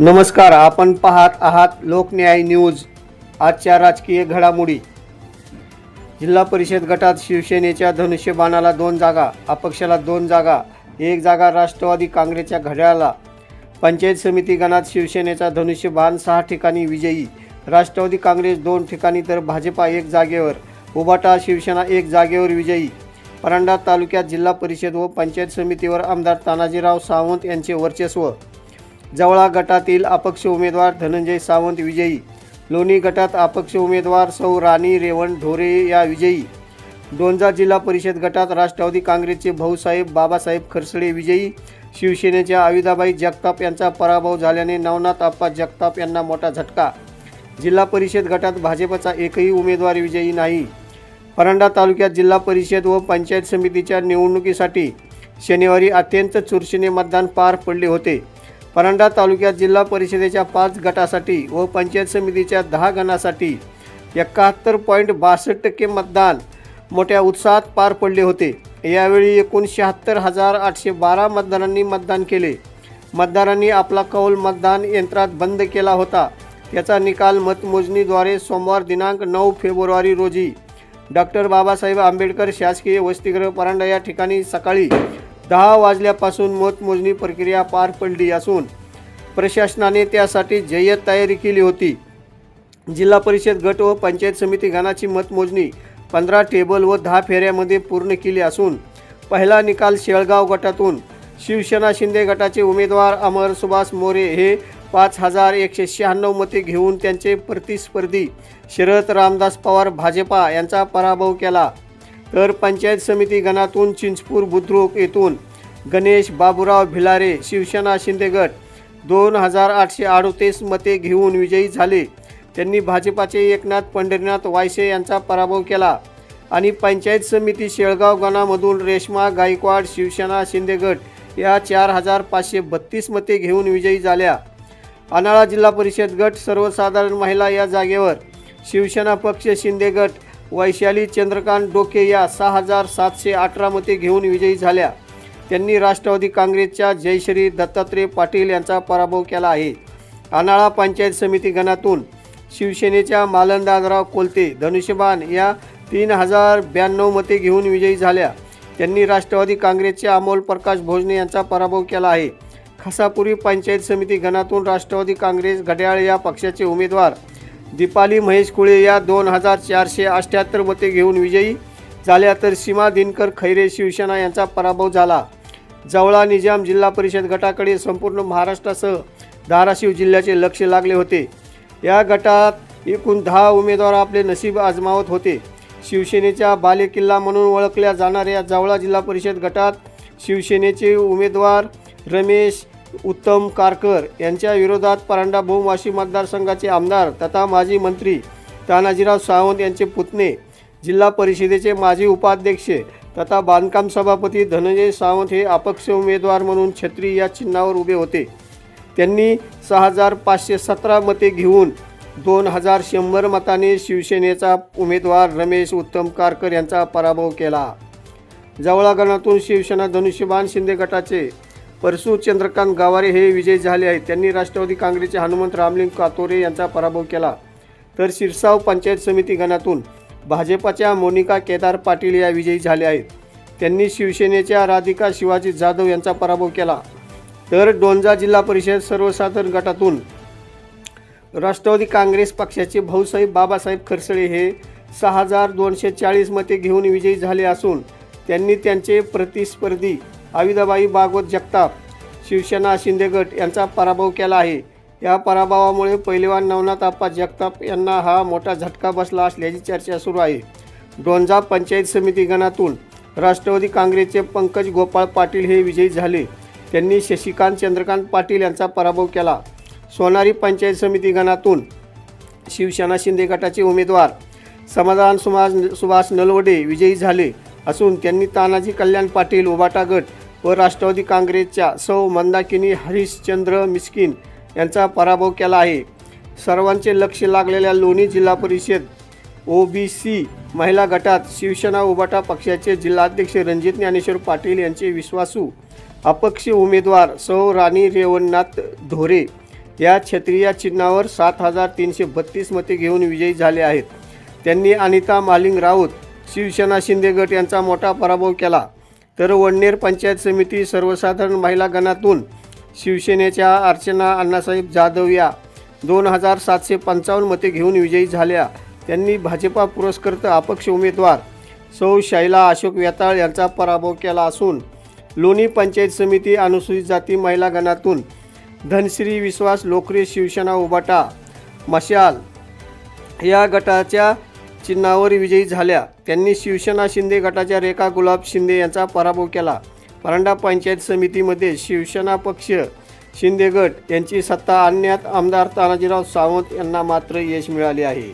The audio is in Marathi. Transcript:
नमस्कार आपण पाहत आहात लोकन्याय न्यूज आजच्या राजकीय घडामोडी. जिल्हा परिषद गटात शिवसेनेच्या धनुष्यबाणाला दोन जागा अपक्षाला दोन जागा एक जागा राष्ट्रवादी काँग्रेसच्या घड्याळाला. पंचायत समिती गणात शिवसेनेचा धनुष्यबाण सहा ठिकाणी विजयी राष्ट्रवादी काँग्रेस दोन ठिकाणी तर भाजपा एक जागेवर उबाटा शिवसेना एक जागेवर विजयी. परांडा तालुक्यात जिल्हा परिषद व पंचायत समितीवर आमदार तानाजीराव सावंत यांचे वर्चस्व जवळा गटातील अपक्ष उमेदवार धनंजय सावंत विजयी. लोणी गटात अपक्ष उमेदवार सौ राणी रेवण ढोरे या विजयी. दोनजा जिल्हा परिषद गटात राष्ट्रवादी काँग्रेसचे भाऊसाहेब बाबासाहेब खरसडे विजयी. शिवसेनेच्या आविदाबाई जगताप यांचा पराभव झाल्याने नवनाथ आप्पा जगताप यांना मोठा झटका. जिल्हा परिषद गटात भाजपचा एकही उमेदवार विजयी नाही. परंडा तालुक्यात जिल्हा परिषद व पंचायत समितीच्या निवडणुकीसाठी शनिवारी अत्यंत चुरशीने मतदान पार पडले होते. परांडा तालुक्यात जिल्हा परिषदेच्या पाच गटासाठी व पंचायत समितीच्या दहा गणासाठी एकाहत्तर पॉईंट बासष्ट टक्के मतदान मोठ्या उत्साहात पार पडले होते. यावेळी एकूण शहात्तर हजार आठशे बारा मतदारांनी मतदान केले. मतदारांनी आपला कौल मतदान यंत्रात बंद केला होता. त्याचा निकाल मतमोजणीद्वारे सोमवार दिनांक नऊ फेब्रुवारी रोजी डॉक्टर बाबासाहेब आंबेडकर शासकीय वसतिगृह परांडा या ठिकाणी सकाळी दहा वाजल्यापासून मतमोजणी प्रक्रिया पार पडली असून प्रशासनाने त्यासाठी जय्यत तयारी केली होती. जिल्हा परिषद गट व पंचायत समिती गणाची मतमोजणी पंधरा टेबल व दहा फेऱ्यामध्ये पूर्ण केली असून पहिला निकाल शेळगाव गटातून शिवसेना शिंदे गटाचे उमेदवार अमर सुभाष मोरे हे पाच हजार एकशे शहाण्णव मते घेऊन त्यांचे प्रतिस्पर्धी शरद रामदास पवार भाजपा यांचा पराभव केला. तर पंचायत समिती गणातून चिंचपूर बुद्रुक येथून गणेश बाबुराव भिलारे शिवसेना शिंदे गट दोन हजार आठशे अडोतीस मते घेऊन विजयी झाले. त्यांनी भाजपाचे एकनाथ पंढरीनाथ वायसे यांचा पराभव केला आणि पंचायत समिती शेळगाव गणामधून रेश्मा गायकवाड शिवसेना शिंदे गट या चार हजार पाचशे बत्तीस मते घेऊन विजयी झाल्या. अनाळा जिल्हा परिषद गट सर्वसाधारण महिला या जागेवर शिवसेना पक्ष शिंदे गट वैशाली चंद्रकांत डोके या सहा हजार सातशे अठरा मते घेऊन विजयी झाल्या. त्यांनी राष्ट्रवादी काँग्रेसच्या जयश्री दत्तात्रय पाटील यांचा पराभव केला आहे. अनाळा पंचायत समिती गणातून शिवसेनेच्या मालंदाजराव कोलते धनुष्यबाण या तीन हजार ब्याण्णव मते घेऊन विजयी झाल्या. त्यांनी राष्ट्रवादी काँग्रेसचे अमोल प्रकाश भोजने यांचा पराभव केला आहे. खसापुरी पंचायत समिती गणातून राष्ट्रवादी काँग्रेस घड्याळ या पक्षाचे उमेदवार दीपाली महेश कुळे या दोन हजार चारशे अठ्ठ्याहत्तर मते घेऊन विजयी झाल्या तर सीमा दिनकर खैरे शिवसेना यांचा पराभव झाला. जवळा निजाम जिल्हा परिषद गटाकडे संपूर्ण महाराष्ट्रासह धाराशिव जिल्ह्याचे लक्ष लागले होते. या गटात एकूण दहा उमेदवार आपले नशीब आजमावत होते. शिवसेनेच्या बालेकिल्ला म्हणून ओळखल्या जाणाऱ्या जवळा जिल्हा परिषद गटात शिवसेनेचे उमेदवार रमेश उत्तम कारकर यांच्या विरोधात परांडा बहुवाशी मतदारसंघाचे आमदार तथा माजी मंत्री तानाजीराव सावंत यांचे पुतणे जिल्हा परिषदेचे माजी उपाध्यक्ष तथा बांधकाम सभापती धनंजय सावंत हे अपक्ष उमेदवार म्हणून छत्री या चिन्हावर उभे होते. त्यांनी सहा हजार पाचशे सतरा मते घेऊन दोन हजार शंभर मताने शिवसेनेचा उमेदवार रमेश उत्तम कारकर यांचा पराभव केला. जवळा गणातून शिवसेना धनुष्यबाण शिंदे गटाचे परसू चंद्रकांत गावारे हे विजयी झाले आहेत. त्यांनी राष्ट्रवादी काँग्रेसचे हनुमंत रामलिंग कातोरे यांचा पराभव केला. तर शिरसाव पंचायत समिती गणातून भाजपाच्या मोनिका केदार पाटील या विजयी झाल्या आहेत. त्यांनी शिवसेनेच्या राधिका शिवाजी जाधव यांचा पराभव केला. तर डोंजा जिल्हा परिषद सर्वसाधारण गटातून राष्ट्रवादी काँग्रेस पक्षाचे भाऊसाहेब बाबासाहेब खरसळे हे सहा हजार दोनशे चाळीस मते घेऊन विजयी झाले असून त्यांनी त्यांचे प्रतिस्पर्धी आविदाबाई भागवत जगताप शिवसेना शिंदेगट यांचा पराभव केला आहे. या पराभवामुळे पहिलेवान नवनाथ आप्पा जगताप यांना हा मोठा झटका बसला असल्याची चर्चा सुरू आहे. डोंजा पंचायत समिती गणातून राष्ट्रवादी काँग्रेसचे पंकज गोपाळ पाटील हे विजयी झाले. त्यांनी शशिकांत चंद्रकांत पाटील यांचा पराभव केला. सोनारी पंचायत समिती गणातून शिवसेना शिंदे गटाचे उमेदवार समाधान सुभाष सुभाष नलवडे विजयी झाले असून त्यांनी तानाजी कल्याण पाटील उबाटा गट व राष्ट्रवादी काँग्रेसच्या सौ मंदाकिनी हरिश्चंद्र मिस्किन यांचा पराभव केला आहे. सर्वांचे लक्ष लागलेल्या लोणी जिल्हा परिषद ओ बी सी महिला गटात शिवसेना उबाटा पक्षाचे जिल्हाध्यक्ष रणजित ज्ञानेश्वर पाटील यांचे विश्वासू अपक्ष उमेदवार सौ राणी रेवणनाथ धोरे या क्षत्रिय चिन्हावर सात हजार तीनशे बत्तीस मते घेऊन विजयी झाले आहेत. त्यांनी अनिता मालिंग राऊत शिवसेना शिंदे गट यांचा मोठा पराभव केला. तर वडनेर पंचायत समिती सर्वसाधारण महिला गणातून शिवसेनेच्या अर्चना अण्णासाहेब जाधव या दोन हजार सातशे पंचावन्न मते घेऊन विजयी झाल्या. त्यांनी भाजपा पुरस्कृत अपक्ष उमेदवार सौ शैला अशोक वेताळ यांचा पराभव केला असून लोणी पंचायत समिती अनुसूचित जाती महिला गणातून धनश्री विश्वास लोकरे शिवसेना उबाटा मशाल या गटाच्या चिन्हावर विजयी झाल्या. त्यांनी शिवसेना शिंदे गटाच्या रेखा गुलाब शिंदे यांचा पराभव केला. परांडा पंचायत समितीमध्ये शिवसेना पक्ष शिंदे गट यांची सत्ता आणण्यात आमदार तानाजीराव सावंत यांना मात्र यश मिळाले आहे.